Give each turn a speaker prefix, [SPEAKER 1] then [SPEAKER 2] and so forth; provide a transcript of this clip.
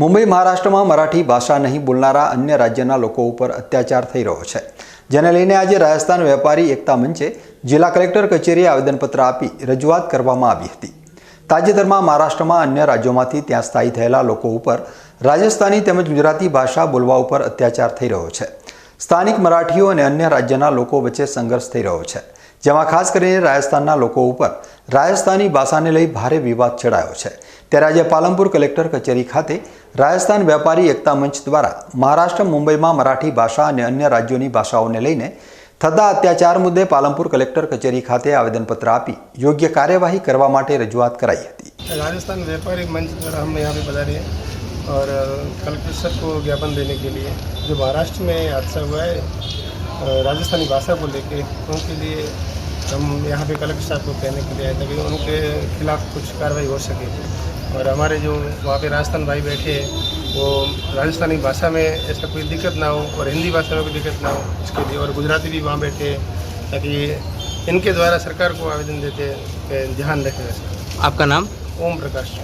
[SPEAKER 1] મુંબઈ મહારાષ્ટ્રમાં મરાઠી ભાષા નહીં બોલનારા અન્ય રાજ્યના લોકો ઉપર અત્યાચાર થઈ રહ્યો છે. જેને લઈને આજે રાજસ્થાન વેપારી એકતા મંચે જિલ્લા કલેક્ટર કચેરીએ આવેદનપત્ર આપી રજૂઆત કરવામાં આવી હતી. તાજેતરમાં મહારાષ્ટ્રમાં અન્ય રાજ્યોમાંથી ત્યાં સ્થાયી થયેલા લોકો ઉપર રાજસ્થાની તેમજ ગુજરાતી ભાષા બોલવા ઉપર અત્યાચાર થઈ રહ્યો છે. સ્થાનિક મરાઠીઓ અને અન્ય રાજ્યના લોકો વચ્ચે સંઘર્ષ થઈ રહ્યો છે. જેમાં ખાસ કરીને રાજસ્થાનના લોકો ઉપર રાજસ્થાની ભાષાને લઈ ભારે વિવાદ છેડાયો છે ત્યારે આજે પાલનપુર કલેક્ટર કચેરી ખાતે રાજસ્થાન વેપારી એકતા મંચ દ્વારા મહારાષ્ટ્ર મુંબઈમાં મરાઠી ભાષા અને અન્ય રાજ્યોની ભાષાઓને લઈને થતા અત્યાચાર મુદ્દે પાલનપુર કલેક્ટર કચેરી ખાતે આવેદનપત્ર આપી યોગ્ય કાર્યવાહી કરવા માટે રજૂઆત કરાઈ હતી
[SPEAKER 2] राजस्थान व्यापारी मंच द्वारा हम यहाँ पे पधारे हैं और अ, कलेक्टर सर को ज्ञापन देने के लिए जो महाराष्ट्र में हादसा हुआ है अ, राजस्थानी भाषा को लेके उनके लिए हम यहाँ पे कलेक्टर साहब को कहने के लिए आए ताकि उनके खिलाफ कुछ कार्रवाई हो सके और हमारे जो वहाँ पे राजस्थान भाई बैठे हैं वो राजस्थानी भाषा में ऐसा कोई दिक्कत ना हो और हिंदी भाषा में कोई दिक्कत ना हो इसके लिए और गुजराती भी वहाँ बैठे हैं ताकि इनके द्वारा सरकार को आवेदन देते हैं कि ध्यान रखें इसका
[SPEAKER 3] आपका नाम
[SPEAKER 2] ओम प्रकाश